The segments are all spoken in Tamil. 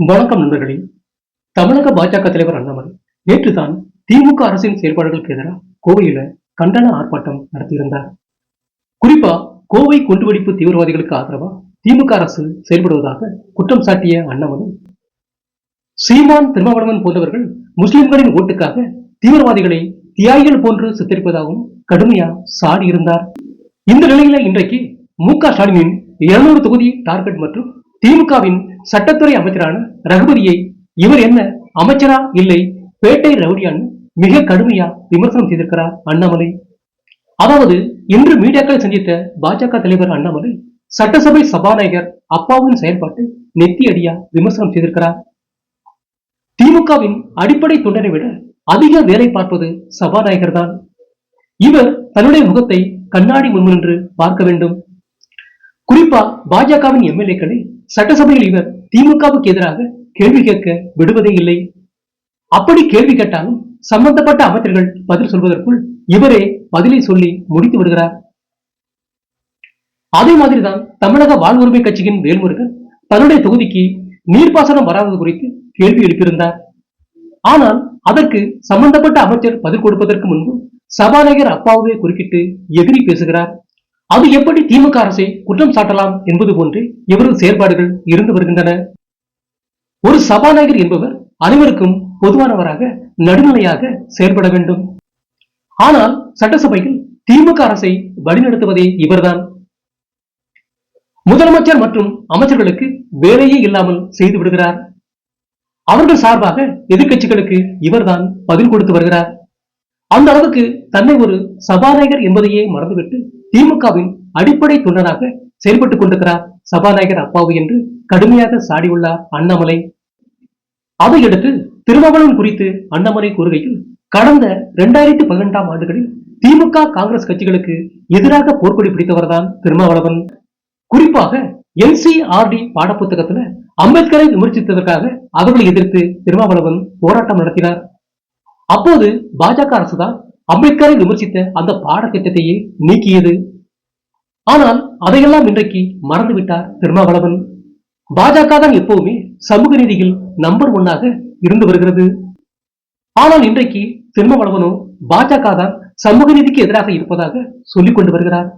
வணக்கம் நண்பர்களே. தமிழக பாஜக தலைவர் அண்ணாமலை நேற்று தான் திமுக அரசின் செயல்பாடுகளுக்கு எதிராக கோவையில கண்டன ஆர்ப்பாட்டம் நடத்தியிருந்தார். குறிப்பா கோவை குண்டுவெடிப்பு தீவிரவாதிகளுக்கு ஆதரவா திமுக அரசு செயல்படுவதாக குற்றம் சாட்டிய அண்ணாமலை சீமான் திருமாவளவன் போன்றவர்கள் முஸ்லிம்களின் ஓட்டுக்காக தீவிரவாதிகளை தியாகிகள் போன்று சித்தரிப்பதாகவும் கடுமையா சாடியிருந்தார் இந்த நிலையில இன்றைக்கு மு க ஸ்டாலினின் இருநூறு தொகுதி டார்கெட் மற்றும் திமுகவின் சட்டத்துறை அமைச்சரான ரகுபதியை இவர் என்ன அமைச்சரா இல்லை பேட்டை ரவுடியான்னு மிக கடுமையா விமர்சனம் செய்திருக்கிறார் அண்ணாமலை. அதாவது இன்று மீடியாக்களை சந்தித்த பாஜக தலைவர் அண்ணாமலை சட்டசபை சபாநாயகர் அப்பாவின் செயல்பாட்டை நெத்தியடியா விமர்சனம் செய்திருக்கிறார். திமுகவின் அடிப்படை தொண்டனை விட அதிக வேலை பார்ப்பது சபாநாயகர் தான் இவர் தன்னுடைய முகத்தை கண்ணாடி முன் நின்று பார்க்க வேண்டும். குறிப்பா பாஜகவின் எம்எல்ஏக்களை சட்டசபையில் இவர் திமுகவுக்கு எதிராக கேள்வி கேட்க விடுவதே இல்லை. அப்படி கேள்வி கேட்டாலும் சம்பந்தப்பட்ட அமைச்சர்கள் பதில் சொல்வதற்குள் இவரே பதிலை சொல்லி முடித்து விடுகிறார். அதே மாதிரிதான் தமிழக வாழ்வுரிமை கட்சியின் வேல்முருகன் தன்னுடைய தொகுதிக்கு நீர்ப்பாசனம் வராதது குறித்து கேள்வி எழுப்பியிருந்தார். ஆனால் அதற்கு சம்பந்தப்பட்ட அமைச்சர் பதில் கொடுப்பதற்கு முன்பு சபாநாயகர் அப்பாவே குறுக்கிட்டு எதிரி பேசுகிறார். அது எப்படி திமுக அரசை குற்றம் சாட்டலாம் என்பது போன்று இவரது செயல்பாடுகள் இருந்து வருகின்றன? ஒரு சபாநாயகர் என்பவர் அனைவருக்கும் பொதுவானவராக நடுநிலையாக செயல்பட வேண்டும். ஆனால் சட்டசபையில் திமுக அரசை வழிநடத்துவதே இவர்தான். முதலமைச்சர் மற்றும் அமைச்சர்களுக்கு வேலையே இல்லாமல் செய்து விடுகிறார். அவர்கள் சார்பாக எதிர்க்கட்சிகளுக்கு இவர்தான் பதில் கொடுத்து வருகிறார். அந்த அளவுக்கு தன்னை ஒரு சபாநாயகர் என்பதையே மறந்துவிட்டு திமுகவின் அடிப்படை தொண்டனாக செயல்பட்டுக் கொண்டிருக்கிறார் சபாநாயகர் அப்பாவு என்று கடுமையாக சாடியுள்ளார் அண்ணாமலை. அதையடுத்து திருமாவளவன் குறித்து அண்ணாமலை கூறுகையில் கடந்த இரண்டாயிரத்தி பதினெட்டாம் ஆண்டுகளில் திமுக காங்கிரஸ் கட்சிகளுக்கு எதிராக போர்க்கொடி பிடித்தவர்தான் திருமாவளவன். குறிப்பாக என்சிஆர்டி பாடப்புத்தகத்துல அம்பேத்கரை விமர்சித்ததற்காக அவர்களை எதிர்த்து திருமாவளவன் போராட்டம் நடத்தினார். அப்போது பாஜக அரசுதான் அம்பேத்கரை விமர்சித்த அந்த பாடத்திட்டத்தையே நீக்கியது. ஆனால் அதையெல்லாம் இன்றைக்கு மறந்துவிட்டார் திருமாவளவன். பாஜக தான் எப்பவுமே சமூக நீதியில் நம்பர் ஒன்னாக இருந்து வருகிறது. ஆனால் இன்றைக்கு திருமாவளவனும் பாஜக தான் சமூக நீதிக்கு எதிராக இருப்பதாக சொல்லிக் கொண்டு வருகிறார்.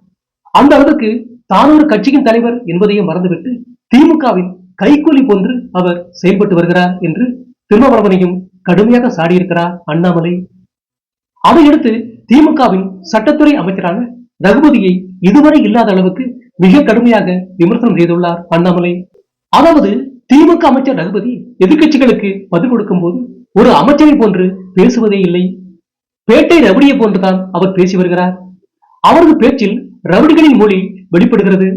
அந்த அளவுக்கு தான் ஒரு கட்சியின் தலைவர் என்பதையும் மறந்துவிட்டு திமுகவின் கைக்கூலி போன்று அவர் செயல்பட்டு வருகிறார் என்று திருமாவளவனையும் கடுமையாக சாடியிருக்கிறார் அண்ணாமலை. அதையடுத்து திமுகவின் சட்டத்துறை அமைச்சரான ரகுபதியை இதுவரை இல்லாத அளவுக்கு மிக கடுமையாக விமர்சனம் செய்துள்ளார் அண்ணாமலை. அதாவது திமுக அமைச்சர் ரகுபதி எதிர்க்கட்சிகளுக்கு பதில் கொடுக்கும் போது ஒரு அமைச்சரை போன்று பேசுவதே இல்லை. பேட்டை ரவுடியை போன்றுதான் அவர் பேசி வருகிறார். அவரது பேச்சில் ரவுடிகளின் மொழி வெளிப்படுகிறது.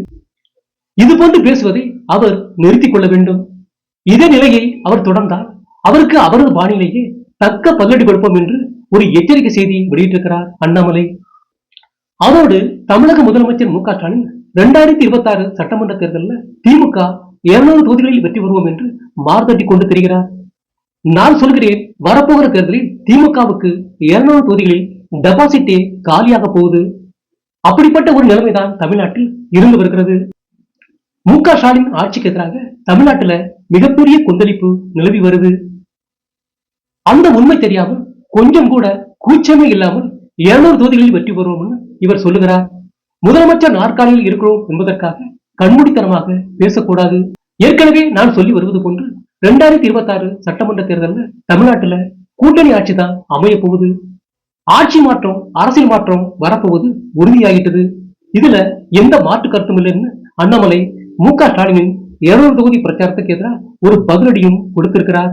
இது போன்று பேசுவதை அவர் நிறுத்திக் கொள்ள வேண்டும். இதே நிலையை அவர் தொடர்ந்தால் அவருக்கு அவரது பாணியிலேயே தக்க பதிலடி கொடுப்போம் என்று ஒரு எச்சரிக்கை செய்தி வெளியிட்டிருக்கிறார் அண்ணாமலை. அதோடு தமிழக முதலமைச்சர் மு க ஸ்டாலின் இரண்டாயிரத்தி இருபத்தி ஆறு சட்டமன்ற தேர்தலில் திமுக இருநூறு தொகுதிகளில் வெற்றி பெறுவோம் என்று மார்தட்டி கொண்டு தெரிகிறார். நான் சொல்கிறேன் வரப்போகிற தேர்தலில் திமுகவுக்கு இருநூறு தொகுதிகளில் டெபாசிட்டே காலியாக போகுது. அப்படிப்பட்ட ஒரு நிலைமைதான் தமிழ்நாட்டில் இருந்து வருகிறது. மு க ஸ்டாலின் ஆட்சிக்கு எதிராக தமிழ்நாட்டுல மிகப்பெரிய கொந்தளிப்பு நிலவி வருது. அந்த உண்மை தெரியாமல் கொஞ்சம் கூட கூச்சமே இல்லாமல் இருநூறு தொகுதிகளில் வெற்றி பெறுவோம்னு இவர் சொல்லுகிறார். முதலமைச்சர் நாற்காலியில் இருக்கிறோம் என்பதற்காக கண்மூடித்தனமாக பேசக்கூடாது. ஏற்கனவே நான் சொல்லி வருவது போன்று இரண்டாயிரத்தி இருபத்தி ஆறு சட்டமன்ற தேர்தலில் தமிழ்நாட்டுல கூட்டணி ஆட்சி தான் அமைய போகுது. ஆட்சி மாற்றம் அரசியல் மாற்றம் வரப்போவது உறுதியாகிட்டது. இதுல எந்த மாற்று கருத்தும் இல்லைன்னு அண்ணாமலை மு க ஸ்டாலினின் இருநூறு தொகுதி பிரச்சாரத்துக்கு எதிராக ஒரு பதிலடியும் கொடுத்திருக்கிறார்.